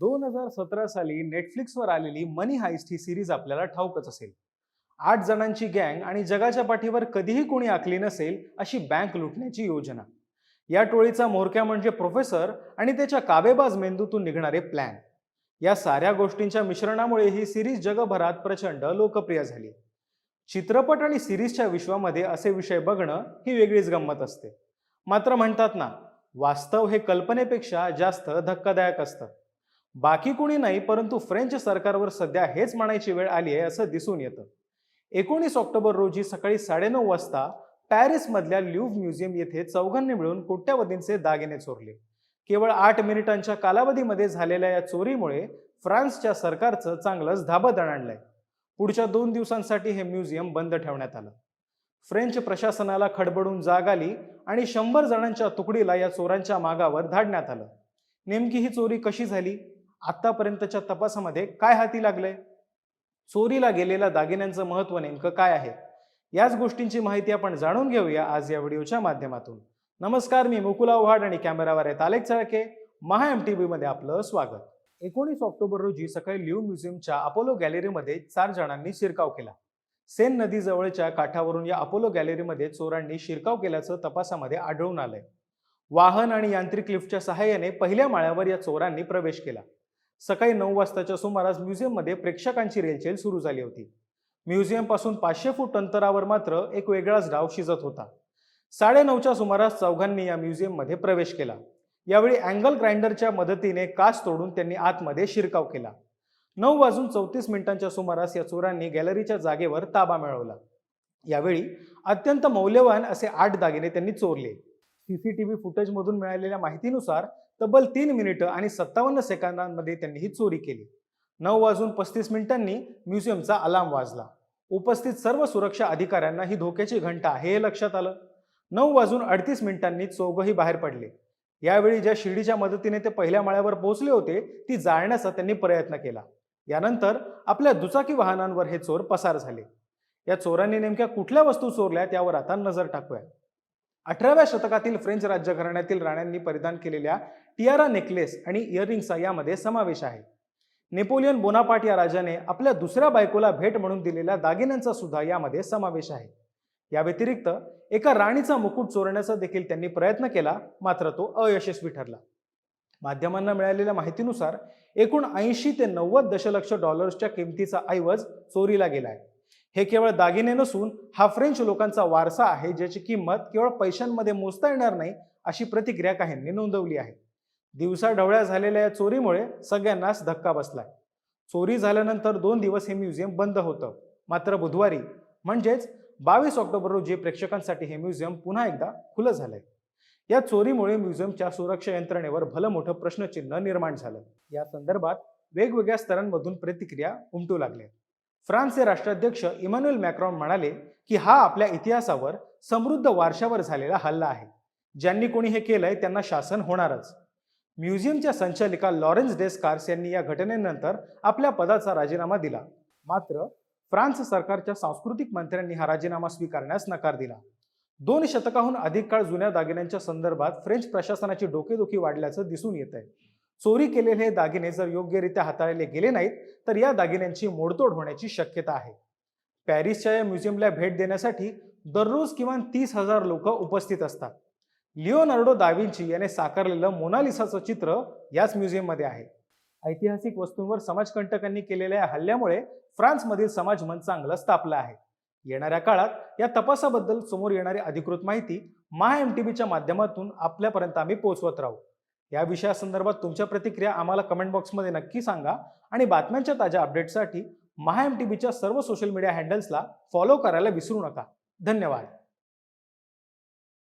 दोन हजार सतरा साली नेटफ्लिक्सवर आलेली मनी हायस्ट ही सिरीज आपल्याला ठाऊकच असेल. आठ जणांची गँग आणि जगाच्या पाठीवर कधीही कोणी आखली नसेल अशी बँक लुटण्याची योजना. या टोळीचा म्होरक्या म्हणजे प्रोफेसर आणि त्याच्या काबेबाज मेंदूतून निघणारे प्लॅन या साऱ्या गोष्टींच्या मिश्रणामुळे ही सिरीज जगभरात प्रचंड लोकप्रिय झाली. चित्रपट आणि सिरीजच्या विश्वामध्ये असे विषय बघणं ही वेगळीच गंमत असते. मात्र म्हणतात ना वास्तव हे कल्पनेपेक्षा जास्त धक्कादायक असतं. बाकी कुणी नाही परंतु फ्रेंच सरकारवर सध्या हेच म्हणायची वेळ आली आहे असं दिसून येतं. एकोणीस ऑक्टोबर रोजी सकाळी साडेनऊ वाजता पॅरिसमधल्या ल्यूव्ह म्युझियम येथे चौघांनी मिळून कोट्यावधींचे दागिने चोरले. केवळ आठ मिनिटांच्या कालावधीमध्ये झालेल्या या चोरीमुळे फ्रान्सच्या सरकारचं चांगलंच धाबं दणाणलंय पुढच्या दोन दिवसांसाठी हे म्युझियम बंद ठेवण्यात आलं. फ्रेंच प्रशासनाला खडबडून जाग आली आणि शंभर जणांच्या तुकडीला या चोरांच्या मागावर धाडण्यात आलं. नेमकी ही चोरी कशी झाली? आतापर्यंतच्या तपासामध्ये काय हाती लागलंय? चोरीला गेलेल्या दागिन्यांचं महत्त्व नेमकं काय आहे? याच गोष्टींची माहिती आपण जाणून घेऊया आज या व्हिडिओच्या माध्यमातून. नमस्कार मी मुकुला ओहाड आणि कॅमेरावर आहेत आलेख चाळके. महा एम टी व्हीमध्ये आपलं स्वागत. एकोणीस ऑक्टोबर रोजी सकाळी ल्यू म्युझियमच्या अपोलो गॅलरीमध्ये चार जणांनी शिरकाव केला. सेन नदीजवळच्या काठावरून या अपोलो गॅलरीमध्ये चोरांनी शिरकाव केल्याचं तपासामध्ये आढळून आलंय. वाहन आणि यांत्रिक लिफ्टच्या सहाय्याने पहिल्या माळ्यावर या चोरांनी प्रवेश केला. सकाळी नऊ वाजताच्या सुमारास म्युझियममध्ये प्रेक्षकांची रेलचेल सुरू झाली होती. म्युझियमपासून पाचशे फूट अंतरावर मात्र एक वेगळाच डाव शिजत होता. साडेनऊच्या सुमारास चौघांनी या म्युझियममध्ये प्रवेश केला. यावेळी अँगल ग्राइंडरच्या मदतीने काच तोडून त्यांनी आतमध्ये शिरकाव केला. नऊ वाजून चौतीस मिनिटांच्या सुमारास या चोरांनी गॅलरीच्या जागेवर ताबा मिळवला. यावेळी अत्यंत मौल्यवान असे आठ दागिने त्यांनी चोरले. सीसीटीव्ही फुटेजमधून मिळालेल्या माहितीनुसार तब्बल तीन मिनिटं आणि सत्तावन्न सेकंदांमध्ये त्यांनी ही चोरी केली. नऊ वाजून पस्तीस मिनिटांनी म्युझियमचा अलार्म वाजला. उपस्थित सर्व सुरक्षा अधिकाऱ्यांना ही धोक्याची घंटा हे लक्षात आलं. नऊ वाजून अडतीस मिनिटांनी चौघही बाहेर पडले. यावेळी ज्या शिडीच्या मदतीने ते पहिल्या माळ्यावर पोहोचले होते ती जाळण्याचा त्यांनी प्रयत्न केला. यानंतर आपल्या दुचाकी वाहनांवर हे चोर पसार झाले. या चोरांनी नेमक्या कुठल्या वस्तू चोरल्या त्यावर आता नजर टाकूया. अठराव्या शतकातील फ्रेंच राज्यघराण्यातील राण्यांनी परिधान केलेल्या टियारा नेकलेस आणि इयरिंग्सचा यामध्ये समावेश आहे. नेपोलियन बोनापाट या राजाने आपल्या दुसऱ्या बायकोला भेट म्हणून दिलेल्या दागिन्यांचा सुद्धा यामध्ये समावेश आहे. या व्यतिरिक्त एका राणीचा मुकुट चोरण्याचा देखील त्यांनी प्रयत्न केला मात्र तो अयशस्वी ठरला. माध्यमांना मिळालेल्या माहितीनुसार एकूण ऐंशी ते नव्वद दशलक्ष डॉलर्सच्या किमतीचा ऐवज चोरीला गेलाय हे केवळ दागिने नसून हा फ्रेंच लोकांचा वारसा आहे ज्याची किंमत केवळ पैशांमध्ये मोजता येणार नाही अशी प्रतिक्रिया काहींनी नोंदवली आहे. दिवसा ढवळ्या झालेल्या या चोरीमुळे सगळ्यांनाच धक्का बसलाय. चोरी झाल्यानंतर दोन दिवस हे म्युझियम बंद होतं. मात्र बुधवारी म्हणजेच बावीस ऑक्टोबर रोजी प्रेक्षकांसाठी हे म्युझियम पुन्हा एकदा खुलं झालंय. या चोरीमुळे म्युझियमच्या सुरक्षा यंत्रणेवर भलं मोठं प्रश्नचिन्ह निर्माण झालं. या संदर्भात वेगवेगळ्या स्तरांमधून प्रतिक्रिया उमटू लागल्या. फ्रान्सचे राष्ट्राध्यक्ष इमॅन्युएल मॅक्रॉन म्हणाले की हा आपल्या इतिहासावर समृद्ध वारशावर झालेला हल्ला आहे. ज्यांनी कोणी हे केलंय त्यांना शासन होणारच. म्युझियमच्या संचालिका लॉरेन्स डेस्कार्स यांनी या घटनेनंतर आपल्या पदाचा राजीनामा दिला. मात्र फ्रान्स सरकारच्या सांस्कृतिक मंत्र्यांनी हा राजीनामा स्वीकारण्यास नकार दिला. दोन शतकाहून अधिक काळ जुन्या दागिन्यांच्या संदर्भात फ्रेंच प्रशासनाची डोकेदुखी वाढल्याचं दिसून येत आहे चोरी केलेले हे दागिने जर योग्यरित्या हाताळले गेले नाहीत तर या दागिन्यांची मोडतोड होण्याची शक्यता आहे. पॅरिसच्या या म्युझियमला भेट देण्यासाठी दररोज किमान तीस हजार लोक उपस्थित असतात. लिओनार्डो दाविंची याने साकारलेलं मोनालिसाचं चित्र याच म्युझियममध्ये आहे. ऐतिहासिक वस्तूंवर समाजकंटकांनी केलेल्या या हल्ल्यामुळे फ्रान्समधील समाज मन चांगलंच तापलं आहे. येणाऱ्या काळात या तपासाबद्दल समोर येणारी अधिकृत माहिती महा एम टी बीच्या माध्यमातून आपल्यापर्यंत आम्ही पोहोचवत राहू. या विषयासंदर्भात तुमच्या प्रतिक्रिया आम्हाला कमेंट बॉक्समध्ये नक्की सांगा. आणि बातम्यांच्या ताज्या अपडेट्ससाठी महा एम टी बीच्या सर्व सोशल मीडिया हँडल्सला फॉलो करायला विसरू नका. धन्यवाद.